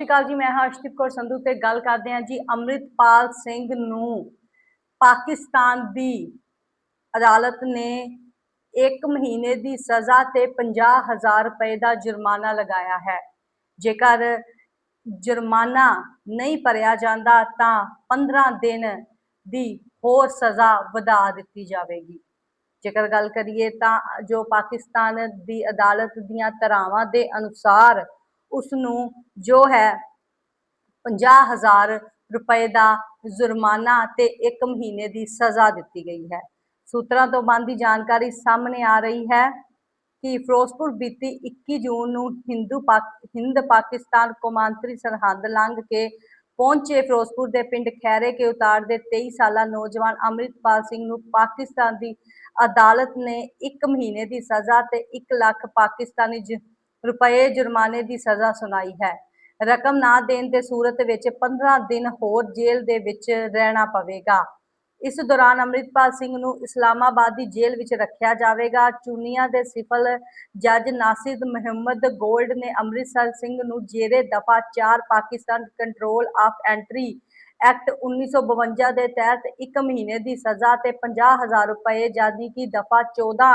ਸਤਿ ਸ਼੍ਰੀ ਅਕਾਲ ਜੀ, ਮੈਂ ਹਰਸ਼ਦੀਪ ਕੌਰ ਸੰਧੂ ਤੇ ਗੱਲ ਕਰਦੇ ਹਾਂ ਜੀ ਅੰਮ੍ਰਿਤਪਾਲ ਸਿੰਘ ਨੂੰ। ਪਾਕਿਸਤਾਨ ਦੀ ਅਦਾਲਤ ਨੇ 1 ਮਹੀਨੇ ਦੀ ਸਜ਼ਾ ਤੇ 50000 ਰੁਪਏ ਦਾ ਜੁਰਮਾਨਾ ਲਗਾਇਆ ਹੈ। ਜੇਕਰ ਜੁਰਮਾਨਾ ਨਹੀਂ ਭਰਿਆ ਜਾਂਦਾ ਤਾਂ 15 ਦਿਨ ਦੀ ਹੋਰ ਸਜ਼ਾ ਵਧਾ ਦਿੱਤੀ ਜਾਵੇਗੀ। ਜੇਕਰ ਗੱਲ ਕਰੀਏ ਤਾਂ ਜੋ ਪਾਕਿਸਤਾਨ ਦੀ ਅਦਾਲਤ ਦੀਆਂ ਧਾਰਾਵਾਂ ਦੇ ਅਨੁਸਾਰ ਉਸ ਨੂੰ ਜੋ ਹੈ 50000 ਰੁਪਏ ਦਾ ਜੁਰਮਾਨਾ ਤੇ 1 ਮਹੀਨੇ ਦੀ ਸਜ਼ਾ ਦਿੱਤੀ ਗਈ ਹੈ। ਸੂਤਰਾਂ ਤੋਂ ਬੰਦੀ ਜਾਣਕਾਰੀ ਸਾਹਮਣੇ ਆ ਰਹੀ ਹੈ ਕਿ ਫਿਰੋਜ਼ਪੁਰ ਬੀਤੀ 21 ਜੂਨ ਨੂੰ ਹਿੰਦੂ ਹਿੰਦ ਪਾਕਿਸਤਾਨ ਕੌਮਾਂਤਰੀ ਸਰਹੱਦ ਲੰਘ ਕੇ ਪਹੁੰਚੇ ਫਿਰੋਜ਼ਪੁਰ ਦੇ ਪਿੰਡ ਖੈਰੇ ਕੇ ਉਤਾਰ ਦੇ 23 ਸਾਲਾ ਨੌਜਵਾਨ ਅੰਮ੍ਰਿਤਪਾਲ ਸਿੰਘ ਨੂੰ ਪਾਕਿਸਤਾਨ ਦੀ ਅਦਾਲਤ ਨੇ 1 ਮਹੀਨੇ ਦੀ ਸਜ਼ਾ ਤੇ 1 ਲੱਖ ਪਾਕਿਸਤਾਨੀ ਰੁਪਏ ਜੁਰਮਾਨੇ ਦੀ ਸਜ਼ਾ ਸੁਣਾਈ ਹੈ। ਰਕਮ ਨਾ ਦੇਣ ਦੇ ਸੂਰਤ ਵਿੱਚ 15 ਦਿਨ ਹੋਰ ਜੇਲ੍ਹ ਦੇ ਵਿੱਚ ਰਹਿਣਾ ਪਵੇਗਾ। ਇਸ ਦੌਰਾਨ ਅੰਮ੍ਰਿਤਪਾਲ ਸਿੰਘ ਨੂੰ ਇਸਲਾਮਾਬਾਦ ਦੀ ਜੇਲ੍ਹ ਵਿੱਚ ਰੱਖਿਆ ਜਾਵੇਗਾ। ਚੂਨੀਆਂ ਦੇ ਸਿਫਲ ਜੱਜ ਨਾਸਿਦ ਮੁਹੰਮਦ ਗੋਲਡ ਨੇ ਅੰਮ੍ਰਿਤਸਰ ਸਿੰਘ ਨੂੰ ਜੇਰੇ ਦਫਾ 4 Pakistan control of entry act 1952 ਦੇ ਤਹਿਤ 1 ਮਹੀਨੇ ਦੀ ਸਜ਼ਾ ਤੇ 50000 ਰੁਪਏ ਜਾਨੀ ਕਿ ਦਫਾ 14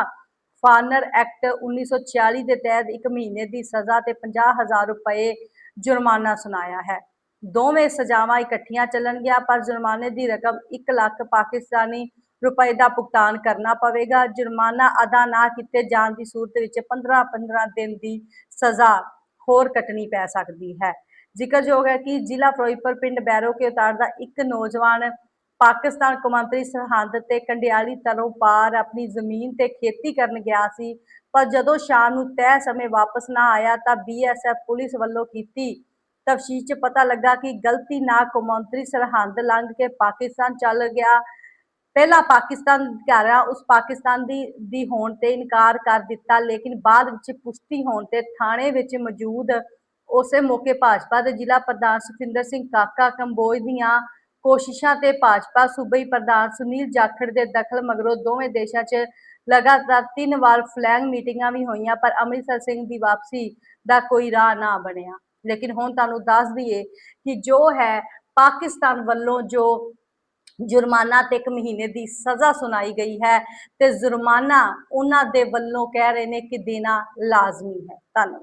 ਫਾਨਰ ਐਕਟ 1946 ਦੇ ਤਹਿਤ 1 ਮਹੀਨੇ ਦੀ ਸਜ਼ਾ ਤੇ 50000 ਰੁਪਏ ਜੁਰਮਾਨਾ ਸੁਣਾਇਆ ਹੈ। ਦੋਵੇਂ ਸਜ਼ਾਵਾਂ ਇਕੱਠੀਆਂ ਚੱਲਣਗੀਆਂ, ਪਰ ਜੁਰਮਾਨੇ ਦੀ ਰਕਮ 1 ਲੱਖ ਪਾਕਿਸਤਾਨੀ ਰੁਪਏ ਦਾ ਭੁਗਤਾਨ ਕਰਨਾ ਪਵੇਗਾ। ਜੁਰਮਾਨਾ ਅਦਾ ਨਾ ਕੀਤੇ ਜਾਣ ਦੀ ਸੂਰਤ ਵਿੱਚ 15-15 ਦਿਨ ਦੀ ਸਜ਼ਾ ਹੋਰ ਕੱਟਣੀ ਪੈ ਸਕਦੀ ਹੈ। ਜ਼ਿਕਰਯੋਗ ਹੈ ਕਿ ਜ਼ਿਲ੍ਹਾ ਫਿਰੋਜ਼ਪੁਰ ਪਿੰਡ ਬੈਰੋ ਕੇ ਉਤਾਰ ਦਾ ਇੱਕ ਨੌਜਵਾਨ ਪਾਕਿਸਤਾਨ ਕੌਮਾਂਤਰੀ ਸਰਹੰਦ ਤੇ ਕੰਡਿਆਲੀ ਤਰੋਂ ਪਾਰ ਆਪਣੀ ਜ਼ਮੀਨ ਤੇ ਖੇਤੀ ਕਰਨ ਗਿਆ ਸੀ, ਪਰ ਜਦੋਂ ਸ਼ਾਮ ਨੂੰ ਤੈਅ ਸਮੇਂ ਵਾਪਸ ਨਾ ਆਇਆ ਤਾਂ ਬੀਐਸਐਫ ਪੁਲਿਸ ਵੱਲੋਂ ਕੀਤੀ ਤਫਤੀਸ਼ 'ਚ ਪਤਾ ਲੱਗਾ ਕਿ ਗਲਤੀ ਨਾਲ ਕੌਮਾਂਤਰੀ ਸਰਹੰਦ ਲੰਘ ਕੇ ਪਾਕਿਸਤਾਨ ਚੱਲ ਗਿਆ। ਪਹਿਲਾਂ ਪਾਕਿਸਤਾਨ ਅਧਿਕਾਰੀਆਂ ਉਸ ਪਾਕਿਸਤਾਨ ਦੀ ਦੀ ਹੋਣ ਤੇ ਇਨਕਾਰ ਕਰ ਦਿੱਤਾ, ਲੇਕਿਨ ਬਾਅਦ ਵਿੱਚ ਪੁਸ਼ਟੀ ਹੋਣ ਤੇ ਥਾਣੇ ਵਿੱਚ ਮੌਜੂਦ ਉਸੇ ਮੌਕੇ ਭਾਜਪਾ ਦੇ ਜ਼ਿਲ੍ਹਾ ਪ੍ਰਧਾਨ ਸੁਖਿੰਦਰ ਸਿੰਘ ਕਾਕਾ ਕੰਬੋਜ ਦੀਆਂ ਕੋਸ਼ਿਸ਼ਾਂ ਤੇ ਭਾਜਪਾ ਸੂਬਾਈ ਪ੍ਰਧਾਨ ਸੁਨੀਲ ਜਾਖੜ ਦੇ ਦਖਲ ਮਗਰੋਂ ਦੋਵੇਂ ਦੇਸ਼ਾਂ 'ਚ ਲਗਾਤਾਰ ਤਿੰਨ ਵਾਰ ਫਲੈਗ ਮੀਟਿੰਗਾਂ ਵੀ ਹੋਈਆਂ, ਪਰ ਅੰਮ੍ਰਿਤਸਰ ਸਿੰਘ ਦੀ ਵਾਪਸੀ ਦਾ ਕੋਈ ਰਾਹ ਨਾ ਬਣਿਆ। ਲੇਕਿਨ ਹੁਣ ਤੁਹਾਨੂੰ ਦੱਸ ਦਈਏ ਕਿ ਜੋ ਹੈ ਪਾਕਿਸਤਾਨ ਵੱਲੋਂ ਜੋ ਜੁਰਮਾਨਾ ਤੇ 1 ਮਹੀਨੇ ਦੀ ਸਜ਼ਾ ਸੁਣਾਈ ਗਈ ਹੈ ਤੇ ਜੁਰਮਾਨਾ ਉਹਨਾਂ ਦੇ ਵੱਲੋਂ ਕਹਿ ਰਹੇ ਨੇ ਕਿ ਦੇਣਾ ਲਾਜ਼ਮੀ ਹੈ। ਧੰਨਵਾਦ।